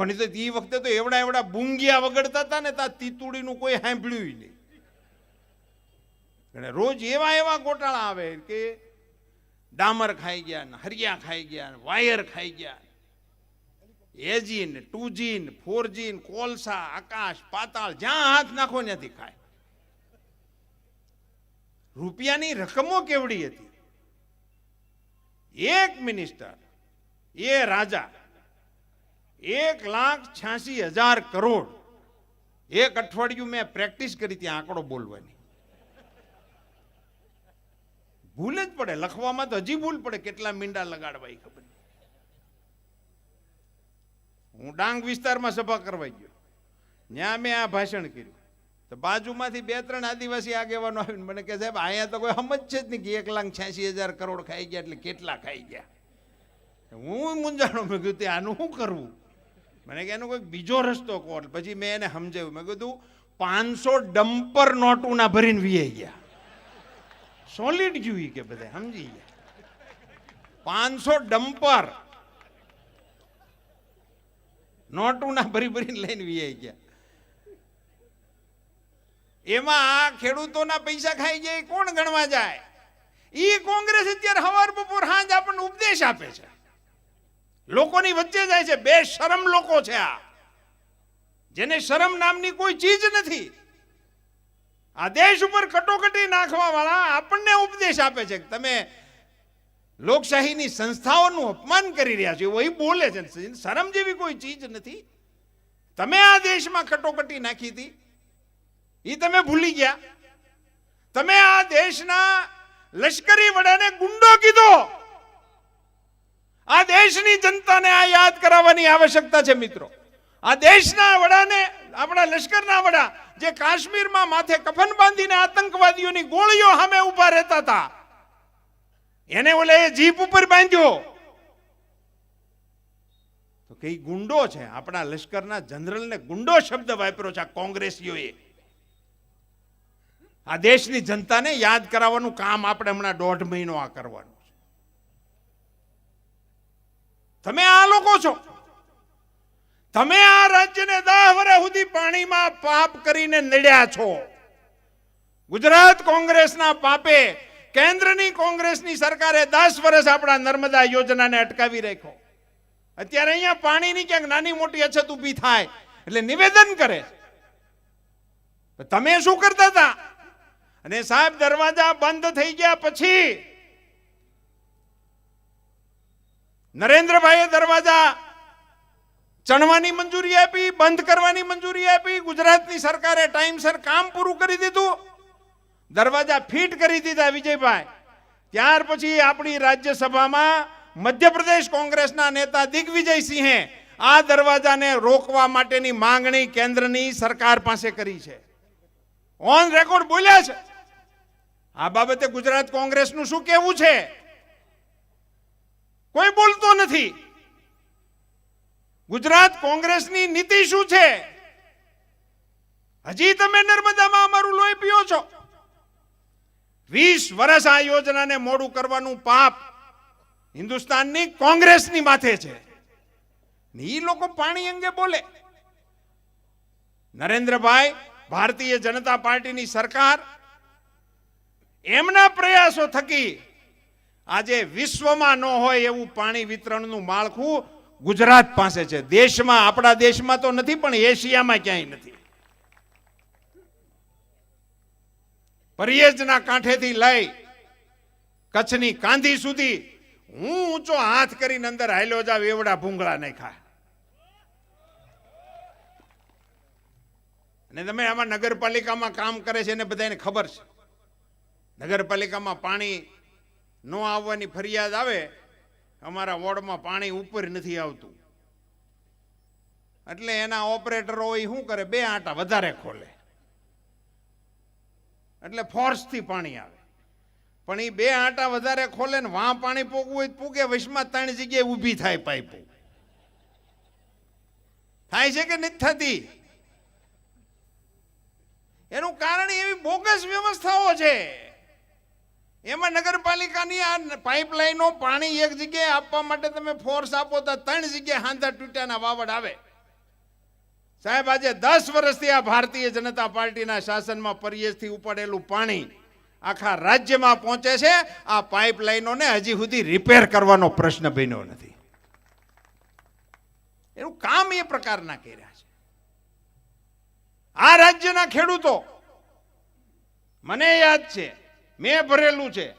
પણ એ એ વખતે તો એવડા એવડા બુંગિયા વગડતા હતા ને ત્યાં તીતુડીનું કોઈ સાંભળ્યું નહીં. અને રોજ એવા એવા ગોટાળા આવે કે ડામર ખાઈ ગયા ને હરિયા ખાઈ ગયા ને વાયર ખાઈ ગયા એજીન ટુજીન ટુ જી ને ફોર જી ને કોલસા, આકાશ, પાતાળ, જ્યાં હાથ નાખો ત્યાંથી ખાય. રૂપિયાની રકમો કેવડી હતી? એક મિનિસ્ટર, એ રાજા એક લાખ છ્યાસી હજાર કરોડ. એક અઠવાડિયું મેં પ્રેક્ટિસ કરી ત્યાં આંકડો બોલવાની. ભૂલ જ પડે, લખવામાં તો હજી ભૂલ પડે કેટલા મીંડા લગાડવા ખબર હું ડાંગ વિસ્તારમાં સભા કરવા ગયો. ત્યાં મેં આ ભાષણ કર્યું. તો બાજુમાંથી બે ત્રણ આદિવાસી આગેવાનો આવીને મને કહે સાહેબ, અહીંયા તો કોઈ સમજ છે જ નહીં કે એક લાખ છ્યાસી હજાર કરોડ ખાઈ ગયા એટલે કેટલા ખાઈ ગયા. હું મૂંઝાણો મેં કીધું, તે આનું શું કરવું? મને કે એનો કોઈ બીજો રસ્તો કહો. પછી મેં એને સમજાવ્યું. મેં કીધું, પાંચસો ડમ્પર નોટુના ભરીને વીએ ગયા. સોલિડ જોઈ કે બધા, સમજી ગયા. પાંચસો ડમ્પર નોટુના ભરી ભરીને લઈને વીઆઈ ગયા. એમાં આ ખેડૂતોના પૈસા ખાઈ જાય કોણ ગણવા જાય? એ કોંગ્રેસ અત્યારે હવાર બપોર હાંજ આપણને ઉપદેશ આપે છે. લોકોની વચ્ચે જાય છે. બે શરમ લોકો છે આ. જેને શરમ નામની કોઈ ચીજ નથી. આ દેશ ઉપર કટોકટી નાખવા વાળા આપણને ઉપદેશ આપે છે કે તમે લોકશાહીની સંસ્થાઓનું અપમાન કરી રહ્યા છો. એવું બોલે છે. શરમ જેવી કોઈ ચીજ નથી. તમે આ દેશમાં કટોકટી નાખી હતી. એ તમે ભૂલી ગયા. તમે આ દેશના લશ્કરી વડાને ગુંડો કીધો. આ દેશની જનતાને આ યાદ કરાવવાની આવશ્યકતા છે, મિત્રો. આ દેશના વડાને, આપણા લશ્કરના વડા, જે કાશ્મીરમાં માથે કફન બાંધીને આતંકવાદીઓની ગોળીઓ સામે ઊભા રહેતા હતા, એને ઓલે જીપ ઉપર બાંધ્યો. તો કઈ ગુંડો છે, આપણા લશ્કરના જનરલને ગુંડો શબ્દ વાપર્યો છે આ કોંગ્રેસીઓએ. આ દેશની જનતાને યાદ કરાવવાનું કામ આપણે હમણાં દોઢ મહિનો આ કરવાનું છે તમે આ લોકો છો. તમે આ રાજ્યને દસ વર્ષ સુધી પાણીમાં પાપ કરીને નડ્યા છો. ગુજરાત કોંગ્રેસના પાપે કેન્દ્રની કોંગ્રેસની સરકારે દસ વર્ષ આપણા નર્મદા યોજનાને અટકાવી રાખ્યો. અત્યારે અહીંયા પાણીની ક્યાંક નાની મોટી અછત ઊભી થાય એટલે નિવેદન કરે તમે શું કરતા હતા? અને સાહેબ, દરવાજા બંધ થઈ ગયા પછી નરેન્દ્રભાઈએ દરવાજા ચણવાની મંજૂરી આપી, બંધ કરવાની મંજૂરી આપી, ગુજરાતની સરકારે ટાઈમસર કામ પૂરું કરી દીધું. દરવાજા ફિટ કરી દીધા વિજયભાઈ. ત્યાર પછી આપણી રાજ્યસભામાં મધ્યપ્રદેશ કોંગ્રેસના નેતા દિગ્વિજયસિંહે આ દરવાજાને રોકવા માટેની માંગણી કેન્દ્રની સરકાર પાસે કરી છે. ઓન રેકોર્ડ બોલ્યા છે. આ બાબતે ગુજરાત કોંગ્રેસનું શું કહેવું છે? કોઈ બોલતો નથી. ગુજરાત કોંગ્રેસની નીતિ શું છે? હજી તમે નર્મદામાં અમારું લોહી પીઓ છો. વીસ વર્ષ આ યોજનાને મોડું કરવાનું પાપ હિન્દુસ્તાનની કોંગ્રેસની માથે છે. એ લોકો પાણી અંગે બોલે. નરેન્દ્રભાઈ, ભારતીય જનતા પાર્ટીની સરકાર એમના પ્રયાસો થકી આજે વિશ્વમાં ન હોય એવું પાણી વિતરણનું માળખું ગુજરાત પાસે છે. દેશમાં, આપણા દેશમાં તો નથી, પણ એશિયામાં ક્યાંય નથી. પરિયેજના કાંઠેથી લઈ કચ્છની કાંધી સુધી હું ઊંચો હાથ કરીને અંદર હાલ્યો જાવ એવડા ભૂંગળા નાખ્યા. અને તમે આમાં નગરપાલિકામાં કામ કરે છે એને બધાને ખબર છે. નગરપાલિકામાં પાણી ન આવવાની ફરિયાદ આવે, અમારા વોર્ડમાં પાણી ઉપર નથી આવતું. એટલે એના ઓપરેટરો એ શું કરે? બે આંટા વધારે ખોલે. એટલે ફોર્સથી પાણી આવે. પણ એ બે આંટા વધારે ખોલે ને વાં પાણી પોગવું હોય પૂગે, વશમાં ત્રણ જગ્યાએ ઊભી થાય પાઇપો. થાય છે કે નથી થતી? એનું કારણ એવી બોગસ વ્યવસ્થાઓ છે. એમાં નગરપાલિકાની આ પાઇપલાઇનો પાણી એક જગ્યાએ આપવા માટે તમે ફોર્સ આપો તો ત્રણ જગ્યાએ હાંધા તૂટ્યાના વાવડ આવે. સાહેબ, આજે દસ વર્ષથી આ ભારતીય જનતા પાર્ટીના શાસનમાં પરિયસથી ઉપાડેલું પાણી આખા રાજ્યમાં પહોંચે છે. આ પાઇપલાઇનોને હજી સુધી રિપેર કરવાનો પ્રશ્ન બન્યો નથી. એનું કામ એ પ્રકારના કર્યા છે. આ રાજ્યના ખેડૂતો, મને યાદ છે મેં ભરેલું છે.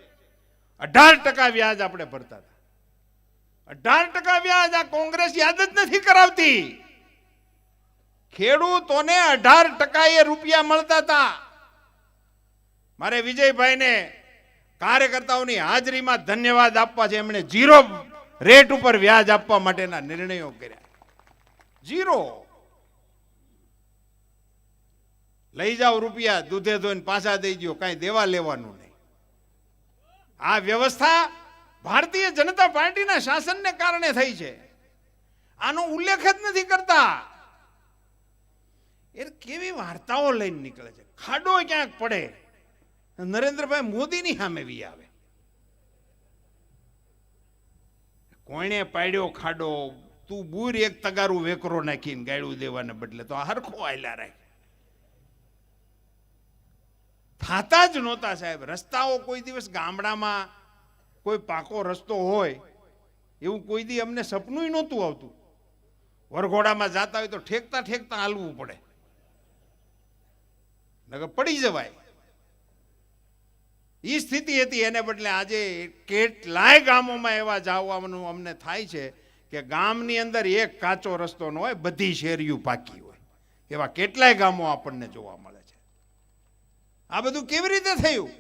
અઢાર ટકા વ્યાજ આપણે ભરતા હતા. અઢાર ટકા વ્યાજ આ કોંગ્રેસ યાદ જ નથી કરાવતી. ખેડૂતોને અઢાર ટકા એ રૂપિયા મળતા હતા. મારે વિજયભાઈને કાર્યકર્તાઓની હાજરીમાં ધન્યવાદ આપવા છે. એમણે જીરો રેટ ઉપર વ્યાજ આપવા માટેના નિર્ણયો કર્યા. જીરો લઈ જાઓ રૂપિયા, દૂધે ધોઈને પાછા દઈ દો કાંઈ દેવા લેવાનું આ વ્યવસ્થા ભારતીય જનતા પાર્ટીના શાસનને કારણે થઈ છે. આનો ઉલ્લેખ જ નથી કરતા. એ કેવી વાર્તાઓ લઈને નીકળે છે? ખાડો ક્યાંક પડે? નરેન્દ્રભાઈ મોદીની સામે વી આવે. કોણે પાડ્યો ખાડો? તું બુર એક તગારું વેકરો નાખીને ગાયડું દેવાને બદલે તો હરખો આયલા રાખ થાતા જ નહોતા સાહેબ. રસ્તાઓ કોઈ દિવસ ગામડામાં કોઈ પાકો રસ્તો હોય, એવું કોઈ દી અમને સપનું નહોતું આવતું. વરઘોડામાં જાતા હોય તો ઠેકતા ઠેકતા હાલવું પડે. નગર પડી જવાય. એ સ્થિતિ હતી એને બદલે આજે કેટલાય ગામોમાં એવા જવાનું અમને થાય છે કે ગામની અંદર એક કાચો રસ્તો ન હોય, બધી શેરીઓ પાકી હોય. એવા કેટલાય ગામો આપણને જોવા મળે છે. આ બધું કેવી રીતે થયું?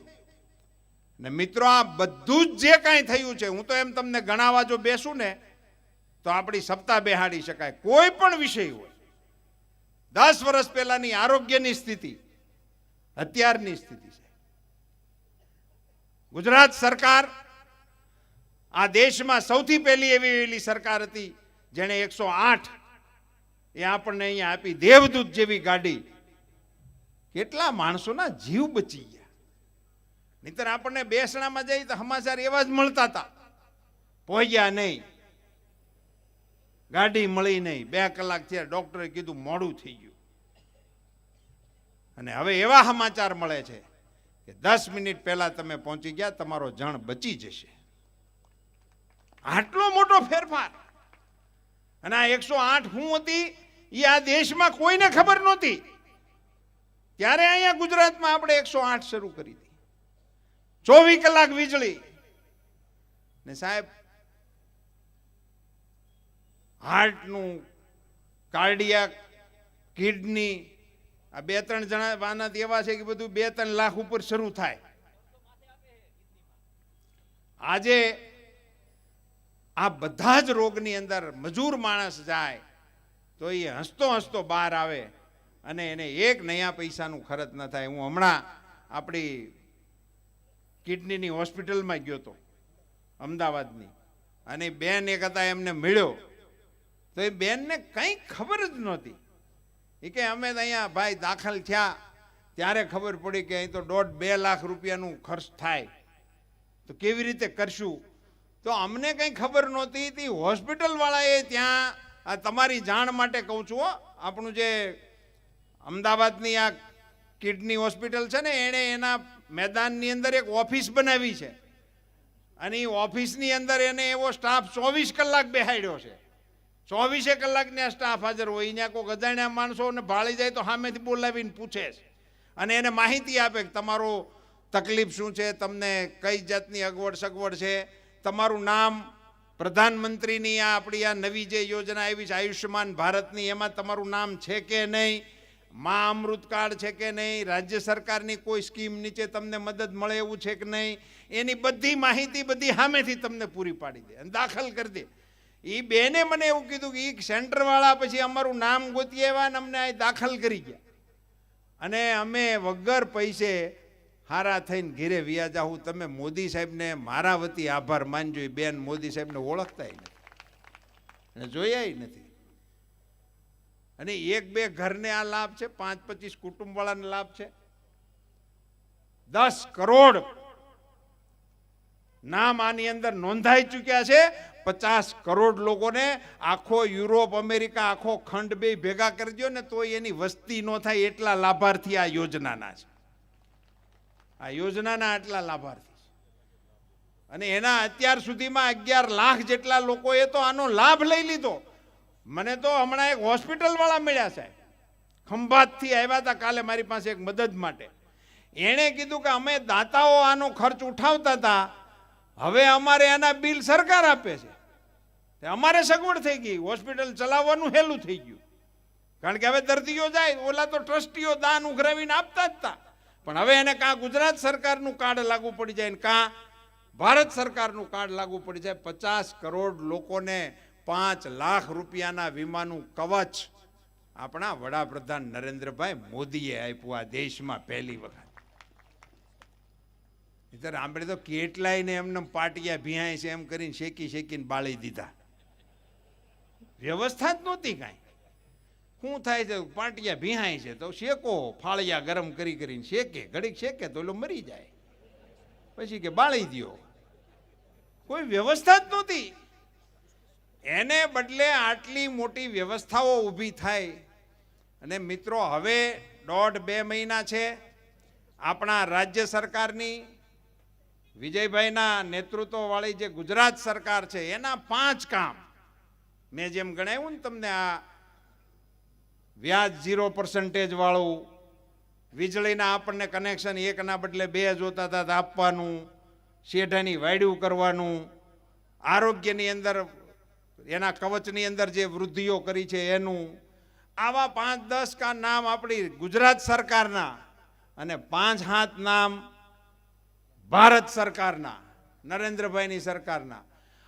ને મિત્રો, આ બધું જ જે કાંઈ થયું છે, હું તો એમ તમને ગણાવવા જો બેસું ને, તો આપણી સપ્તાહ બેહાડી શકાય. કોઈ પણ વિષય હોય. દસ વર્ષ પહેલાની આરોગ્યની સ્થિતિ, અત્યારની સ્થિતિ છે. ગુજરાત સરકાર આ દેશમાં સૌથી પહેલી એવી એવી સરકાર હતી, જેણે એકસો આઠ એ આપણને અહીંયા આપી, દેવદૂત જેવી ગાડી કેટલા માણસોના જીવ બચી ગયા? નહીતર આપણને બેસણામાં જઈએ તો સમાચાર એવા જ મળતા હતા. પહોંચ્યા નહીં. ગાડી મળી નહીં. બે કલાક થયા ડોક્ટરે કીધું મોડું થઈ ગયું. અને હવે એવા સમાચાર મળે છે કે દસ મિનિટ પહેલા તમે પહોંચી ગયા, તમારો જણ બચી જશે. આટલો મોટો ફેરફાર. અને આ એકસો આઠ હું હતી, એ આ દેશમાં કોઈને ખબર નહોતી. ત્યારે અહીંયા ગુજરાતમાં આપણે એકસો આઠ શરૂ કરી હતી ચોવીસ કલાક વીજળી. ને સાહેબ, હાર્ટનું, કાર્ડિયાક, કિડની, આ બે ત્રણ જણા વાના એવા છે કે બધું બે ત્રણ લાખ ઉપર શરૂ થાય. આજે આ બધા જ રોગની અંદર મજૂર માણસ જાય તો એ હસતો હસતો બહાર આવે. અને એને એક નયા પૈસાનું ખર્ચ ન થાય. હું હમણાં આપણી કિડનીની હોસ્પિટલમાં ગયો હતો અમદાવાદની. અને બેન એક હતા, એમને મળ્યો. તો એ બેનને કંઈ ખબર જ નહોતી. એ કે, અમે અહીંયા ભાઈ દાખલ થયા. ત્યારે ખબર પડી કે અહીં તો દોઢ બે લાખ રૂપિયાનું ખર્ચ થાય. તો કેવી રીતે કરશું? તો અમને કંઈ ખબર નહોતી. તે હોસ્પિટલવાળાએ ત્યાં તમારી જાણ માટે કહું છું આપણું જે અમદાવાદની આ કિડની હોસ્પિટલ છે ને, એણે એના મેદાનની અંદર એક ઓફિસ બનાવી છે. અને એ ઓફિસની અંદર એને એવો સ્ટાફ ચોવીસ કલાક બેહાડ્યો છે. ચોવીસે કલાકને સ્ટાફ હાજર હોય. અહીંયા કોઈ ગજાણ્યા માણસોને ભાળી જાય તો સામેથી બોલાવીને પૂછે છે. અને એને માહિતી આપે કે તમારો તકલીફ શું છે, તમને કઈ જાતની અગવડ સગવડ છે? તમારું નામ પ્રધાનમંત્રીની આ આપણી આ નવી જે યોજના આવી છે, આયુષ્યમાન ભારતની, એમાં તમારું નામ છે કે નહીં? મા અમૃત કાર્ડ છે કે નહીં, રાજ્ય સરકારની કોઈ સ્કીમ નીચે તમને મદદ મળે એવું છે કે નહીં, એની બધી માહિતી બધી સામેથી તમને પૂરી પાડી દે અને દાખલ કરી દે. એ બેને મને એવું કીધું કે એ સેન્ટરવાળા પછી અમારું નામ ગોતી આવ્યા અને અમને અહીં દાખલ કરી ગયા. અને અમે વગર પૈસે હારા થઈને ઘેરે વ્યા જાઉં તમે મોદી સાહેબને મારા વતી આભાર માનજો એ બેન મોદી સાહેબને ઓળખતા નથી. અને જોયા નથી. અને એક બે ઘરને આ લાભ છે, પાંચ પચીસ કુટુંબવાળાને લાભ છે. દસ કરોડ નામ આની અંદર નોંધાઈ ચૂક્યા છે. પચાસ કરોડ લોકોને આખો યુરોપ, અમેરિકા, આખો ખંડ બે ભેગા કરી દો ને તો એની વસ્તી ન થાય એટલા લાભાર્થી આ યોજનાના છે. આ યોજનાના આટલા લાભાર્થી અને એના અત્યાર સુધીમાં અગિયાર લાખ જેટલા લોકોએ તો આનો લાભ લઈ લીધો. મને તો હમણાં એક હોસ્પિટલવાળા મળ્યા સાહેબ ખંભાતથી આવ્યા હતા કાલે મારી પાસે એક મદદ માટે. એણે કીધું કે અમે દાતાઓ આનો ખર્ચ ઉઠાવતા હતા. હવે અમારે એના બિલ સરકાર આપે છે. અમારે સગવડ થઈ ગઈ. હોસ્પિટલ ચલાવવાનું હેલું થઈ ગયું. કારણ કે હવે દર્દીઓ જાય, ઓલા તો ટ્રસ્ટીઓ દાન ઉઘરાવીને આપતા જ હતા પણ હવે એને કાં ગુજરાત સરકારનું કાર્ડ લાગુ પડી જાય ને કાં ભારત સરકારનું કાર્ડ લાગુ પડી જાય. પચાસ કરોડ લોકોને પાંચ લાખ રૂપિયાના વીમાનું કવચ આપણા વડાપ્રધાન નરેન્દ્રભાઈ મોદીએ આપ્યું આ દેશમાં પહેલી વખત. ઇધર આપણે તો કેટલાય ને એમને પાટિયા ભિયાય છે, એમ કરીને શેકી શેકીને બાળી દીધા. વ્યવસ્થા જ નહોતી કાંઈ. શું થાય છે, પાટિયા ભીહાય છે, તો શેકો, ફાળિયા ગરમ કરી કરીને શેકે, ઘડીક શેકે તો ઓલો મરી જાય. પછી કે બાળી દ્યો. કોઈ વ્યવસ્થા જ નહોતી. એને બદલે આટલી મોટી વ્યવસ્થાઓ ઊભી થાય. અને મિત્રો, હવે દોઢ બે મહિના છે. આપણા રાજ્ય સરકારની, વિજયભાઈના નેતૃત્વવાળી જે ગુજરાત સરકાર છે, એના પાંચ કામ મેં જેમ ગણાવ્યું ને તમને આ વ્યાજ ઝીરો પર્સન્ટેજવાળું વીજળીના આપણને કનેક્શન એકના બદલે બે જોતા હતા આપવાનું, શેઢાની વાયડું કરવાનું, આરોગ્યની અંદર એના કવચની અંદર જે વૃદ્ધિઓ કરી છે એનું, આવા પાંચ દસ કા નામ આપણી ગુજરાત સરકારના અને પાંચ હાથ નામ ભારત સરકારના, નરેન્દ્રભાઈની સરકારના.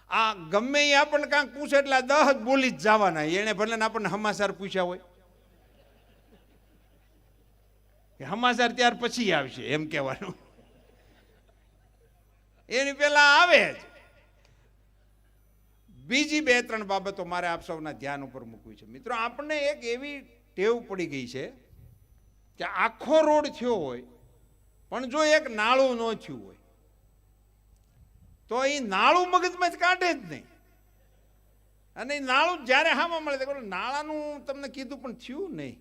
આ ગમે એ આપણને કાંઈક પૂછે એટલે દહ બોલી જ જવાના. એને ભલે ને આપણને હમાસાર પૂછ્યા હોય. કે સમાચાર ત્યાર પછી આવશે એમ કહેવાનું. એની પહેલા આવે જ. બીજી બે ત્રણ બાબતો મારે આપ સૌના ધ્યાન ઉપર મૂકવી છે. મિત્રો, આપણને એક એવી ટેવ પડી ગઈ છે કે આખો રોડ થયો હોય, પણ જો એક નાળું ન થયું હોય, તો એ નાળું મગજમાં જ કાઢે જ નહીં. અને એ નાળું જ્યારે હામાં મળે તો નાળાનું તમને કીધું, પણ થયું નહીં.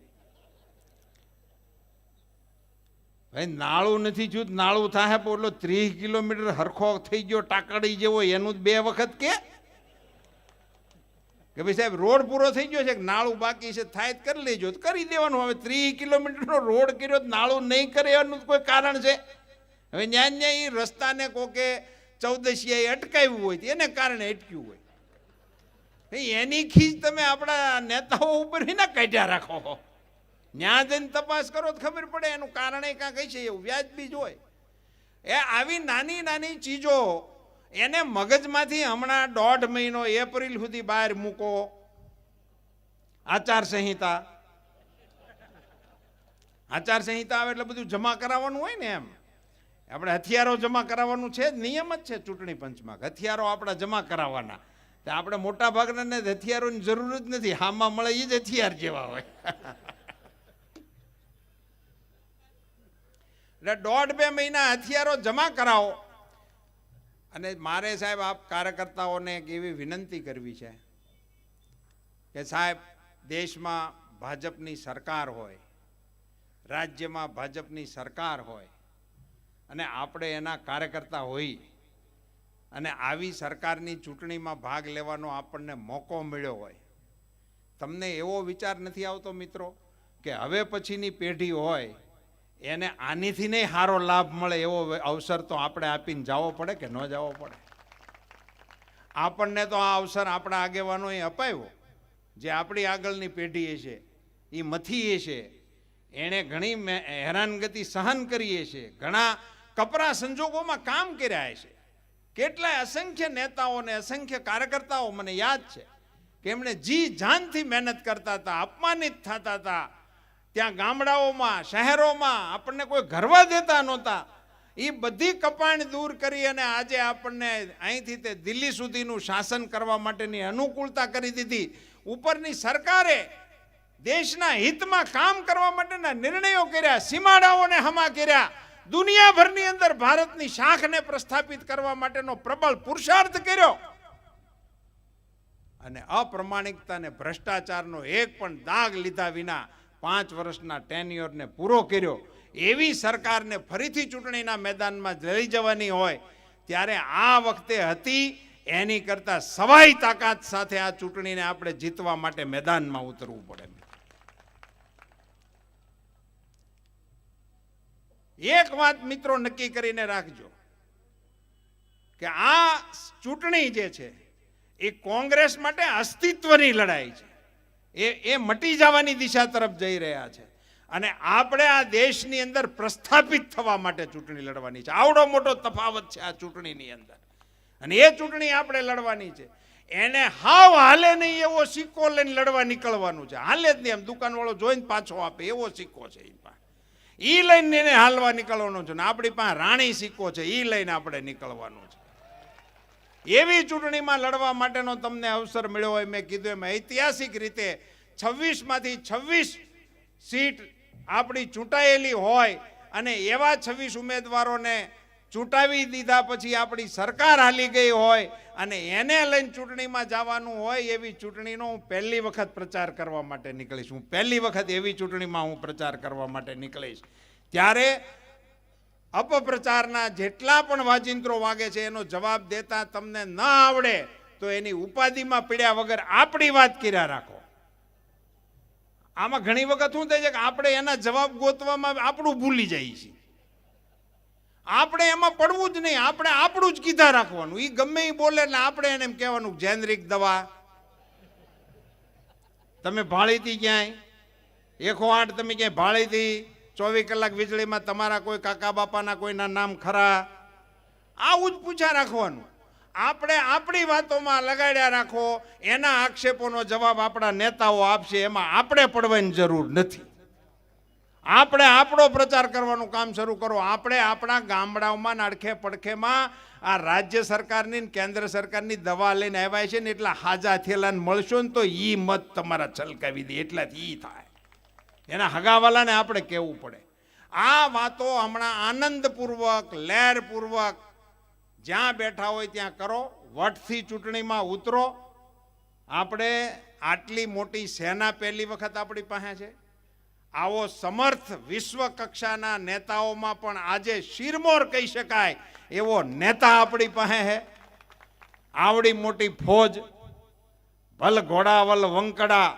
ભાઈ, નાળું નથી થયું નાળું થાય પણ એટલો ત્રીસ કિલોમીટર હરખો થઈ ગયો, ટાકડી જેવો, એનું બે વખત કે કે ભાઈ સાહેબ, રોડ પૂરો થઈ ગયો છે કે નાળું બાકી છે, થાય કરી લેજો. તો કરી દેવાનું. હવે ત્રીસ કિલોમીટરનો રોડ કર્યો નાળું નહીં કરે એનું કોઈ કારણ છે? હવે ન્યા ન્યા એ રસ્તાને કોકે ચૌદશિયાએ અટકાવ્યું હોય એને કારણે અટક્યું હોય. એની ખીજ તમે આપણા નેતાઓ ઉપર ના કાઢ્યા રાખો ન્યા જઈને તપાસ કરો તો ખબર પડે એનું કારણ એ કઈ છે એવું. વ્યાજબી જ હોય. એ આવી નાની નાની ચીજો એને મગજમાંથી હમણાં દોઢ મહિનો એપ્રિલ સુધી બહાર મૂકો. આચાર સંહિતા આચાર આવે એટલે બધું જમા કરાવવાનું હોય ને એમ. આપણે હથિયારો જમા કરાવવાનું છે નિયમ જ છે ચૂંટણી પંચમાં હથિયારો આપણા જમા કરાવવાના. તો આપણે મોટા ભાગના હથિયારોની જરૂર જ નથી, હામાં મળે એ જ હથિયાર જેવા હોય. એટલે દોઢ બે મહિના હથિયારો જમા કરાવો. અને મારે સાહેબ આપ કાર્યકર્તાઓને એક એવી વિનંતી કરવી છે કે સાહેબ, દેશમાં ભાજપની સરકાર હોય, રાજ્યમાં ભાજપની સરકાર હોય, અને આપણે એના કાર્યકર્તા હોઈ અને આવી સરકારની ચૂંટણીમાં ભાગ લેવાનો આપણને મોકો મળ્યો હોય, તમને એવો વિચાર નથી આવતો મિત્રો કે હવે પછીની પેઢી હોય એને આનીથી નહીં સારો લાભ મળે એવો અવસર તો આપણે આપીને જવો પડે કે ન જવો પડે? આપણને તો આ અવસર આપણા આગેવાનોએ અપાવ્યો જે આપણી આગળની પેઢી છે એ મથી છે. એણે ઘણી હેરાનગતિ સહન કરીએ છે. ઘણા કપરા સંજોગોમાં કામ કર્યા છે. કેટલાય અસંખ્ય નેતાઓને અસંખ્ય કાર્યકર્તાઓ, મને યાદ છે, કે એમણે જી જાનથી મહેનત કરતા હતા, અપમાનિત થતા હતા ત્યાં ગામડાઓમાં, શહેરોમાં આપણને કોઈ ઘરવા દેતા નહોતા. એ બધી કપાણ દૂર કરી અને આજે આપણને અહીંથી તે દિલ્હી સુધીનું શાસન કરવા માટેની અનુકૂળતા કરી દીધી. ઉપરની સરકારે દેશના હિતમાં કામ કરવા માટેના નિર્ણયો કર્યા, સીમાડાઓને હમા કર્યા. દુનિયાભરની અંદર ભારતની શાખને પ્રસ્થાપિત કરવા માટેનો પ્રબળ પુરુષાર્થ કર્યો. અને અપ્રમાણિકતા અને ભ્રષ્ટાચારનો એક પણ દાગ લીધા વિના પાંચ વર્ષના ટેન્યોરને પૂરો કર્યો, એવી સરકારને ફરીથી ચૂંટણીના મેદાનમાં લઈ જવાની હોય, ત્યારે આ વખતે હતી, એની કરતાં સવાઈ તાકાત સાથે આ ચૂંટણીને આપણે જીતવા માટે મેદાનમાં ઉતરવું પડે. એક વાત મિત્રો નક્કી કરીને રાખજો, કે આ ચૂંટણી જે છે, એ કોંગ્રેસ માટે અસ્તિત્વની લડાઈ છે. એ એ મટી જવાની દિશા તરફ જઈ રહ્યા છે. અને આપણે આ દેશની અંદર પ્રસ્થાપિત થવા માટે ચૂંટણી લડવાની છે. આવડો મોટો તફાવત છે આ ચૂંટણીની અંદર. અને એ ચૂંટણી આપણે લડવાની છે. એને હાવ હાલે નહીં એવો સિક્કો લઈને લડવા નીકળવાનું છે. હાલે જ નહીં એમ. દુકાનવાળો જોઈને પાછો આપે. એવો સિક્કો છે એ પાસે. એ લઈને એને હાલવા નીકળવાનું છે. ને આપણી પાસે રાણી સિક્કો છે. એ લઈને આપણે નીકળવાનું છે. એવી ચૂંટણીમાં લડવા માટેનો તમને અવસર મળ્યો હોય, મેં કીધું એમ, ઐતિહાસિક રીતે છવ્વીસમાંથી છવ્વીસ સીટ આપણી ચૂંટાયેલી હોય અને એવા છવ્વીસ ઉમેદવારોને ચૂંટાવી દીધા પછી આપણી સરકાર હાલી ગઈ હોય અને એને લઈને ચૂંટણીમાં જવાનું હોય એવી ચૂંટણીનો હું પહેલી વખત પ્રચાર કરવા માટે નીકળીશ. હું પહેલી વખત એવી ચૂંટણીમાં હું પ્રચાર કરવા માટે નીકળીશ. ત્યારે અપપ્રચારના જેટલા પણ વાજિંત્રો વાગે છે, એનો જવાબ દેતા તમને ન આવડે, તો એની ઉપાધિમાં પીડ્યા વગર આપણી વાત કર્યા રાખો. આમાં ઘણી વખત શું થાય છે કે આપણે એના જવાબ ગોતવામાં આપણું ભૂલી જઈએ છીએ. આપણે એમાં પડવું જ નહીં, આપણે આપણું જ કીધા રાખવાનું. એ ગમે એ બોલે એટલે આપણે એને એમ કહેવાનું, જેનરિક દવા. તમે ભાળી હતી ક્યાંય? એકો આઠ તમે ક્યાંય ભાળી હતી ચોવીસ કલાક વીજળીમાં તમારા કોઈ કાકા બાપાના કોઈના નામ ખરા? આવું જ પૂછ્યા રાખવાનું. આપણે આપણી વાતોમાં લગાડ્યા રાખો, એના આક્ષેપોનો જવાબ આપણા નેતાઓ આપશે, એમાં આપણે પડવાની જરૂર નથી. આપણે આપણો પ્રચાર કરવાનું કામ શરૂ કરો. આપણે આપણા ગામડાઓમાં નાડખે પડખેમાં આ રાજ્ય સરકારની કેન્દ્ર સરકારની દવા લઈને આવ્યા છે ને, એટલા હાજા થયેલાને મળશો ને તો એ મત તમારા છલકાવી દે. એટલાથી એ થાય. એના હગાવાલાને આપણે કહેવું પડે. આ વાતો હમણાં આનંદપૂર્વક, લહેરપૂર્વક જ્યાં બેઠા હોય ત્યાં કરો, વટથી ચૂંટણીમાં ઉતરો. આપણે આટલી મોટી સેના પહેલી વખત આપણી પાસે છે. આવો સમર્થ વિશ્વ કક્ષાના નેતાઓમાં પણ આજે શિરમોર કહી શકાય એવો નેતા આપણી પાસે હે આવડી મોટી ફોજ ભલ ઘોડા વલ વંકડા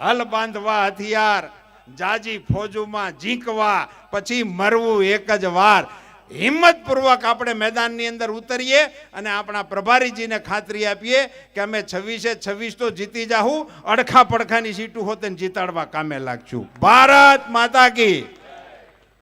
હલ બાંધવા હથિયાર, જાજી ફોજોમાં ઝીંકવા, પછી મરવું એક જ વાર. હિંમતપૂર્વક આપણે મેદાનની અંદર ઉતરીએ અને આપણા પ્રભારીજીને ખાતરી આપીએ કે અમે છવ્વીસે છવ્વીસ તો જીતી જાહું, અડખા પડખાની સીટું હોતે જીતાડવા કામે લાગશું. ભારત માતા કી.